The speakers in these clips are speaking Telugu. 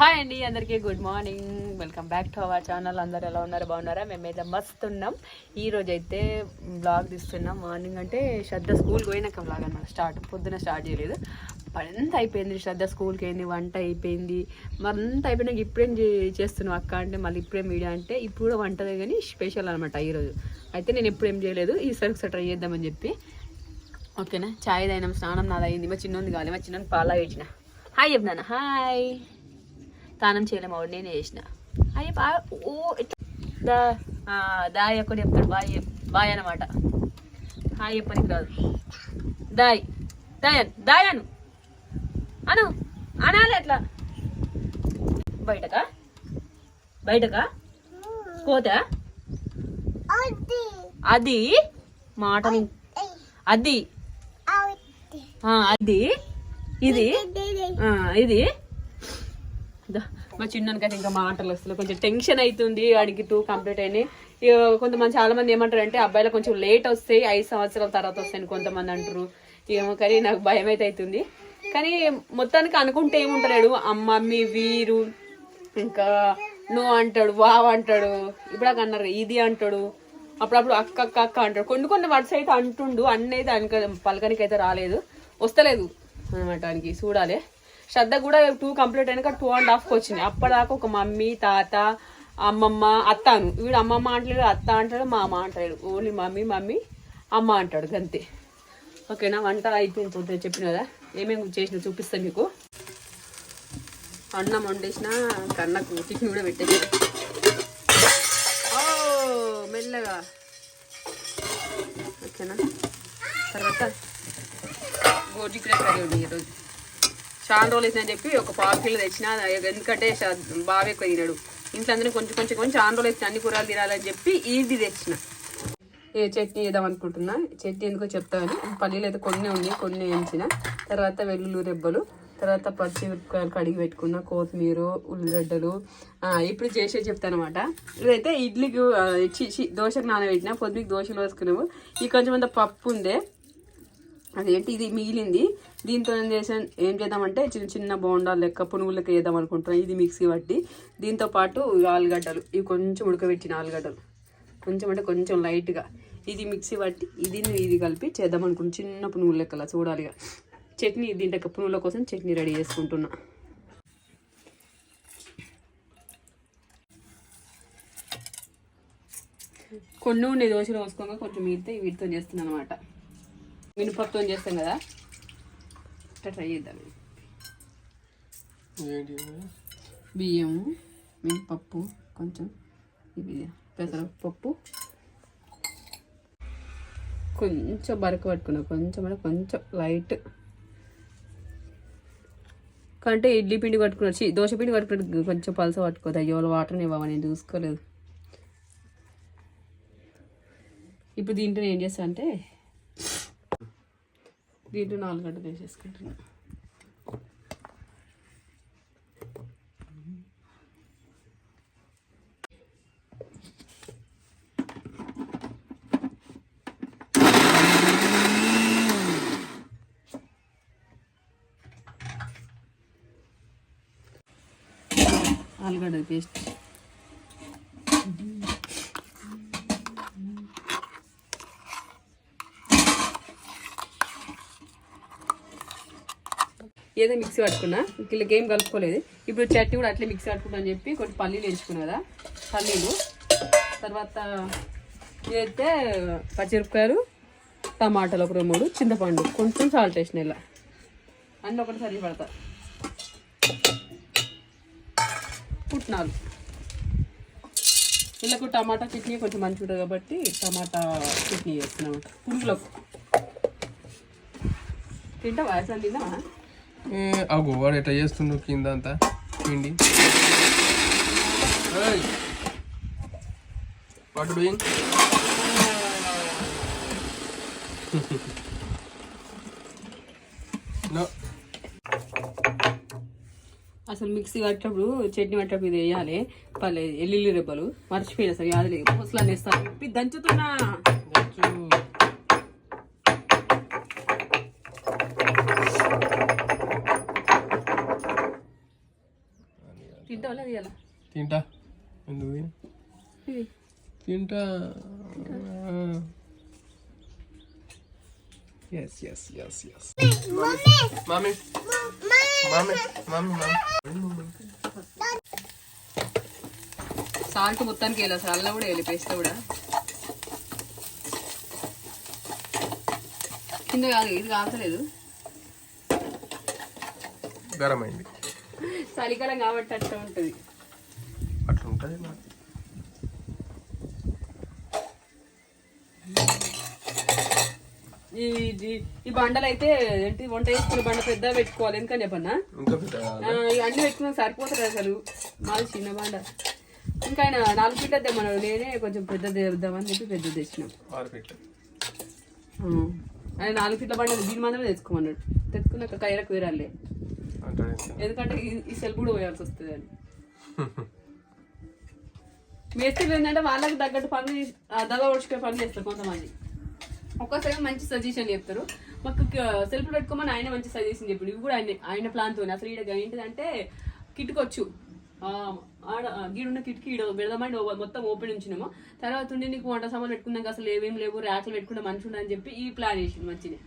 హాయ్ అండి అందరికీ good morning. Welcome back to our channel. అందరు ఎలా ఉన్నారు? బాగున్నారా? మేమైతే మస్తు ఉన్నాం ఈరోజు అయితే బ్లాగ్ తీస్తున్నాం. మార్నింగ్ అంటే శ్రద్ధ స్కూల్కి పోయినాక బ్లాగ్ అన్నమాట. స్టార్ట్ పొద్దున స్టార్ట్ చేయలేదు. పని అంతా అయిపోయింది. శ్రద్ధ స్కూల్కి అయింది వంట అయిపోయింది. మరంత అయిపోయినాక ఇప్పుడేం చే- చేస్తున్నావు అక్క అంటే మళ్ళీ ఇప్పుడేం వీడియో అంటే ఇప్పుడు వంటదే కానీ స్పెషల్ అనమాట ఈరోజు అయితే నేను ఎప్పుడు ఏం చేయలేదు ఈసారి ఒకసారి ట్రై చేద్దామని చెప్పి. ఓకేనా? చాయ్ తాగినాం. స్నానం నాదయింది మా చిన్నది కావాలి. మా చిన్న పాలా ఇచ్చిన. హాయ్ చెప్పినాను హాయ్. స్నానం చేయలేము. ఆవిడ నేనే చేసిన. హాయ్ బా ఓ దా దాయ్ ఒక్కటి చెప్తాడు. బాయ్ బాయ్ అనమాట హాయ్ చెప్పనికి రాదు. దాయ్ దాయన్ దాయను. అను అనాలి అట్లా. బయటకా? బయటకా? పోతా? అది. మాటని అది. అది. ఇది. ఇది. మా చిన్నకైతే ఇంకా మాటలు వస్తుంది కొంచెం టెన్షన్ అవుతుంది వాడికి టూ కంప్లీట్ అయినాయి. ఇక కొంతమంది చాలామంది ఏమంటారంటే ఏమంటారు అంటే అబ్బాయిలు కొంచెం లేట్ వస్తాయి ఐదు సంవత్సరాల తర్వాత వస్తాయని కొంతమంది అంటారు. ఏమో కానీ నాకు భయం అయితే అవుతుంది. కానీ మొత్తానికి అనుకుంటే ఏముంటలేడు మీ వీరు ఇంకా నువ్వు అంటాడు వావ్ అంటాడు ఇప్పుడు అన్నారు ఇది అంటాడు అప్పుడప్పుడు అక్క అక్క అక్క అంటాడు. కొన్ని కొన్ని వర్డ్స్ అయితే అంటుండు అన్నైతే అనుక పలకనికి అయితే రాలేదు. వస్తలేదు అనమాట చూడాలి. శ్రద్ధ కూడా టూ కంప్లీట్ అయినాక టూ అండ్ హాఫ్కి వచ్చినాయి. అప్పటిదాకా ఒక మమ్మీ తాత అమ్మమ్మ అత్తాను. వీడు అమ్మమ్మ అంటలేడు అత్త అంటాడు మా అమ్మ అంటాడు ఓన్లీ మమ్మీ మమ్మీ అమ్మ అంటాడు గంతే. ఓకేనా? వంట అయిపోయింది పొద్దున చెప్పిన కదా? ఏమేమి చేసిన చూపిస్తాను మీకు. అన్నం వండేసిన కన్నకు టిఫిన్ కూడా పెట్టేసి ఓ మెల్లగా. ఓకేనా? తర్వాత గోజుకుడే కర్రీ ఉంది ఈరోజు. చాలా రోజులు అని చెప్పి ఒక పావు కిలో తెచ్చిన ఎందుకంటే బాగా ఎక్కువ తినడు. ఇంట్లో అందరూ కొంచెం కొంచెం కొంచెం చాలా రోజులు వేసిన అన్ని కూరలు తినాలని చెప్పి ఇది తెచ్చిన. ఏ చట్నీ వేద్దాం అనుకుంటున్నా? చట్నీ ఎందుకో చెప్తాను. పల్లీలు అయితే కొన్ని ఉన్నాయి కొన్ని వేయించిన. తర్వాత వెల్లుల్లి రెబ్బలు తర్వాత పచ్చిమిరపకాయలు కడిగి పెట్టుకున్న కొత్తిమీర ఉల్లిగడ్డలు. ఇప్పుడు చేసే చెప్తాను అనమాట ఇదైతే ఇడ్లీకి చి దోశకు నానబెట్టిన పొద్దుకి దోశలు వేసుకున్నాము. ఈ కొంచెం అంత పప్పు ఉందే అదేంటి ఇది మిగిలింది? దీంతో ఏం చేసాను ఏం చేద్దామంటే చిన్న చిన్న బోండాలు లెక్క పునుగులకి వేద్దాం అనుకుంటున్నాను ఇది మిక్సీ పట్టి దీంతో పాటు ఆలుగడ్డలు. ఇవి కొంచెం ఉడకబెట్టిన ఆలుగడ్డలు. కొంచెం అంటే కొంచెం లైట్గా. ఇది మిక్సీ పట్టి ఇది ఇది కలిపి చేద్దాం అనుకుంటున్నాను చిన్న పునుగుల లెక్కలా చూడాలిగా చట్నీ దీంట్లో పునుగుల కోసం చట్నీ రెడీ చేసుకుంటున్నా. కొన్ని ఉండే దోశలు పోసుకోగా కొంచెం మిగిలితే వీటితో చేస్తున్నాను అనమాట మినపప్పుతో చేస్తాం కదా? ఇట్లా ట్రై చేద్దాం. బియ్యం మినపప్పు కొంచెం ఇది పెసరపప్పు. కొంచెం బరక పట్టుకున్నా కొంచెం అంటే కొంచెం లైట్. కంటే ఇడ్లీ పిండి పట్టుకున్నా చి దోశ పిండి పట్టుకున్నట్టు కొంచెం పలస పట్టుకోదు అయ్యో వాటర్ని ఇవ్వమా నేను చూసుకోలేదు. ఇప్పుడు దీంట్లో ఏం చేస్తా అంటే దీంట్లో నాలుగు గంటలు వేసేసుకుంటున్నా. ఆలుగడ్డ పేస్ట్ ఏదో మిక్సీ పట్టుకున్నా వీళ్ళకి ఏం కలుపుకోలేదు. ఇప్పుడు చట్నీ కూడా అట్లే మిక్సీ పట్టుకున్నా అని చెప్పి కొంచెం పల్లీలు వేసుకున్నా కదా పల్లీలు. తర్వాత ఇదైతే పచ్చిమిరపకాయలు టమాటాలు ఒక రెండు మూడు చింతపండు కొంచెం సాల్ట్ వేసిన ఇలా. అన్నీ ఒకటిసారి పడతా. పుట్నాలు. వీళ్ళకు టమాటా చట్నీ కొంచెం మంచిగా ఉంటుంది కాబట్టి టమాటా చట్నీ చేస్తున్నాం. పురుగులకు. తింటావా? అసలు తిందామా అగో వాడు ఎట్లా చేస్తుండు కింద అంతా? పిండి. వాట్ డూయింగ్ అసలు మిక్సీ పట్టేటప్పుడు చట్నీ పట్టేటప్పుడు ఇది వేయాలి. పర్లేదు ఎల్లుల్లి రెబ్బలు. మర్చిపోయిన సరే యాదలే ముసలా వేస్తాను దంచుతున్నా. తింటావా లేదు ఇలా తింటా. ఎందుకు? ఇది. తింటా. Yes yes yes yes mummy mummy mummy mummy salt మొత్తానికి వెళ్ళా సార్ అల్లం కూడా వెళ్ళి పేస్ట్ కూడా. కింద కాదు ఇది కావట్లేదు గరం అయింది చలికాలం కాబట్టి అట్లా ఉంటుంది. అట్లా ఉంటుంది ఈ ఈ- బండలు అయితే ఏంటి వంట చేసుకునే బండ పెద్ద పెట్టుకోవాలి. ఎందుకని చెప్పన్నా? అన్ని పెట్టుకున్నా సరిపోతుంది అసలు. మాది చిన్న బండ. ఇంకా ఆయన నాలుగు ఫీట్ తెమ్మన్నాడు నేనే కొంచెం పెద్ద తెద్దామని చెప్పి పెద్ద తెచ్చినాం. ఆయన నాలుగు ఫీట్ల బండ దీని మాత్రమే తెచ్చుకోమన్నాడు. తెచ్చుకున్నాక కైరకు వేరాలే. ఎందుకంటే ఈ- సెల్ఫ్ సెల్ కూడా పోయాల్సి వస్తుంది అని. మేస్త్రీలు ఏంటంటే వాళ్ళకి తగ్గట్టు పని చేసి- ఆ దగా ఓడ్చుకునే చేస్తారు కొంతమంది. ఒక్కోసారి మంచి సజెషన్ చెప్తారు. మాకు సెల్ఫ్ పెట్టుకోమని ఆయన మంచి సజెషన్ చెప్పాడు. ఇవి కూడా ఆయన ఆయన ప్లాన్తో అసలు ఈడ ఏంటిదంటే కిట్టుకొచ్చు ఆడ గీడున్న కిటికీ ఈడ పెడదామని మొత్తం ఓపెన్ ఉంచినాము. తర్వాత ఉండి నీకు వంట సామాన్ పెట్టుకున్నాక అసలు ఏమేం లేవు ర్యాక్లు పెట్టుకుంటే మనిషి ఉండని చెప్పి ఈ ప్లాన్ చేసింది మంచిది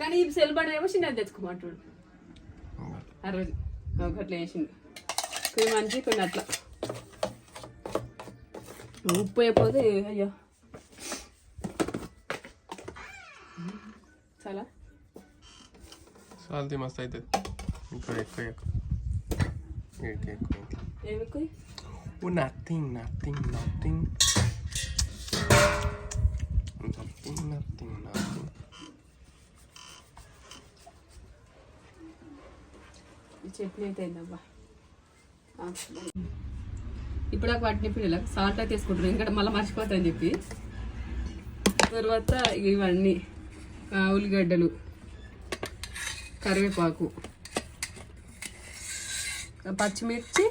కానీ ఈ సెల్ బండి ఏమో చిన్నది తెచ్చుకోమంటాడు. ఆ రోజు ఒక అట్లా వేసింది కొన్ని మంచి కొన్ని అట్లా ఉప్పు అయిపోతే అయ్యో చాలా సాల్తీ మస్తు అవుతుంది ఇంకా ఎక్కువ ఎక్కువ ఇంకా ఎక్కువ ఇంకా ఏమి ఎక్కువ Oh, nothing, nothing, nothing. Nothing, nothing, nothing. Chutney అయితే అయిందబ్బా ఇప్పుడు ఆ వాటిని పిల్లలకు సాల్ట్ అయితే వేసుకుంటారు ఇంకా మళ్ళీ మర్చిపోతా అని చెప్పి. తర్వాత ఇవన్నీ ఉల్లిగడ్డలు కరివేపాకు పచ్చిమిర్చి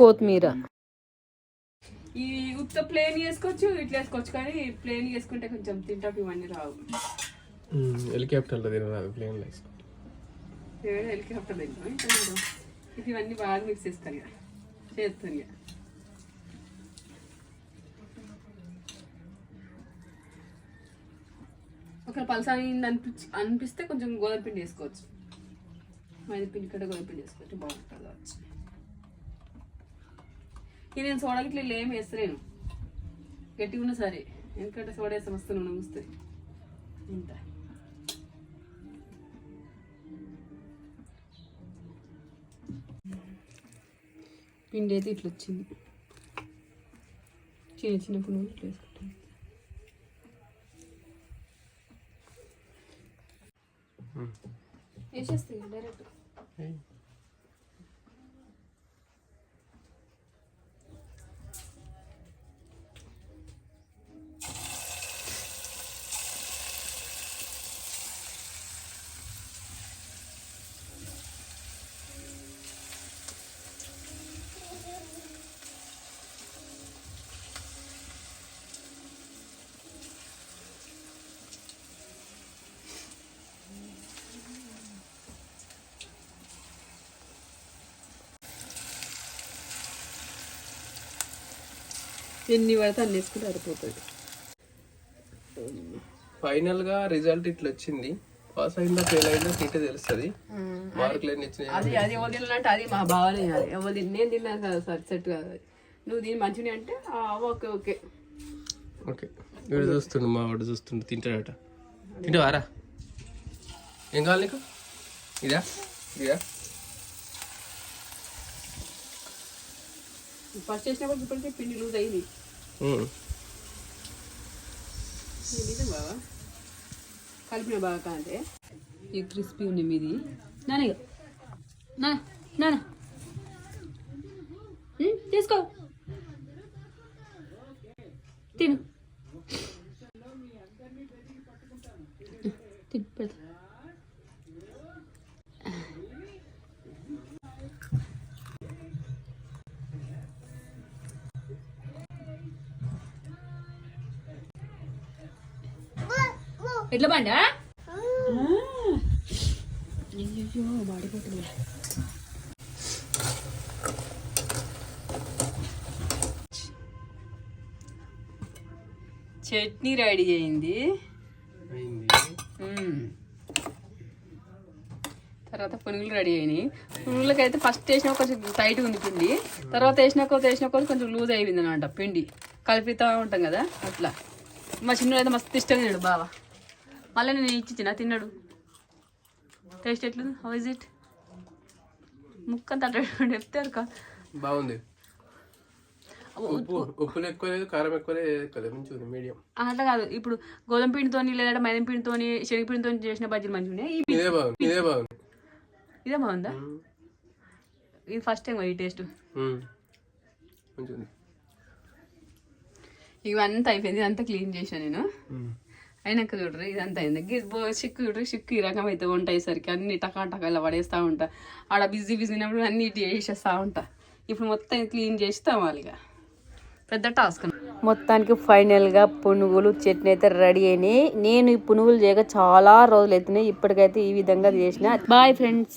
కొత్తిమీర. ఈ ఉత్త ప్లేన్ వేసుకోవచ్చు ఇట్లా వేసుకోవచ్చు. కానీ ప్లేన్ వేసుకుంటే కొంచెం తింటాకు ఇవన్నీ రావు. హెలికాప్టర్లో తినరాదు ప్లేన్ లైస్ ఏమైనా హెలికాప్టర్ దగ్గర ఇది ఇవన్నీ బాగా మిక్స్ చేస్తాను ఇక. చేస్తాను ఇక. ఒక పలసాని అనిపించి అనిపిస్తే కొంచెం గోధుమ పిండి వేసుకోవచ్చు. మైదా పిండి కంటే గోధుమ పిండి వేసుకోవచ్చు బాగుంటుంది కావచ్చు ఇది నేను సోడా గిట్ల ఏం వేస్తలేను. గట్టిగా ఉన్నా సరే. ఎందుకంటే సోడా వేస్తే మస్తు నూనె వస్తుంది ఇంత పిండి అయితే ఇట్లా వచ్చింది చిన్న చిన్న పునుగులు ఇట్లా వేసుకుంటాం. వేసేస్తాయి డైరెక్ట్. ఎన్ని పడితే అన్ని వేసుకుంటే సరిపోతుంది. ఫైనల్గా రిజల్ట్ ఇట్లా వచ్చింది. పాస్ అయిందా ఫెయిల్ అయిందా తింటే తెలుస్తుంది. మార్కులు ఎన్ని అది అది ఎవరు తినాలంటే అది మా బావనే ఎవరు తిని నేను తిన్నాను కదా సార్ సెట్ కాదు అది. నువ్వు దీని మంచిగా అంటే ఆ, ఓకే ఓకే. ఓకే. వీడు చూస్తుండు? మా వాడు చూస్తుండు. తింటాడట. తింటావారా ఏం కావాలి నీకు? ఇదా? ఇదా? ఫస్ట్ చేసినప్పుడు ఇప్పటికే పిండి లూజ్ అయింది. బావా? కలిపిన బాగా కాంటే ఈ క్రిస్పీ ఉంది మీది. నాన్న తీసుకో. తిను. తిను పెడతా. ఎట్లా బండి? చట్నీ రెడీ అయింది. తర్వాత పునుగులు రెడీ అయినాయి. పునుగులకి అయితే ఫస్ట్ వేసిన కొంచెం టైట్ ఉంది పిండి. తర్వాత వేసిన కొద్ది వేసిన కొద్ది కొంచెం లూజ్ అయిపోయింది అనమాట పిండి. కలిపితా ఉంటాం కదా అట్లా. మా చిన్న అయితే మస్తు ఇష్టం తిన్నాడు బావా. మళ్ళీ నేను ఇచ్చిచ్చిన తిన్నాడు. టేస్ట్ ఎట్లుంది? హౌ ఇస్ ఇట్ ముక్కంత చెప్తారు కా బాగుంది. ఉప్పు ఎక్కువ లేదు కారం ఎక్కువ లేదు మీడియం అట్లా కాదు. ఇప్పుడు గోధుమ పిండితోని లేదంటే మైదం పిండితోని శనగపిండితో చేసిన బజ్జీలు మంచిగా ఉన్నాయి? ఇదే బాగుంది ఇదే బాగుంది. ఇదే బాగుందా? మ్మ్. ఇది ఫస్ట్ టైం ఈ టేస్ట్ ఇవంతా అయిపోయింది ఇదంతా క్లీన్ చేశాను నేను. అయినాక చూడరు ఇదంతా అయింది గి- బో- చిక్కు చూడరు చిక్కు ఈ రకం అయితే ఉంటాయి సరికి. అన్ని టకా టకా ఇలా పడేస్తూ ఉంటా. ఆడ బిజీ బిజీ ఉన్నప్పుడు అన్ని ఇటు చేసేస్తూ ఉంటా. ఇప్పుడు మొత్తం క్లీన్ చేసి తవ్వాలి ఇక. పెద్ద టాస్క్ మొత్తానికి ఫైనల్గా పునుగులు చట్నీ అయితే రెడీ అయినాయి. నేను ఈ పునుగులు చేయక చాలా రోజులు అవుతున్నాయి. ఇప్పటికైతే ఈ విధంగా చేసిన. Bye friends.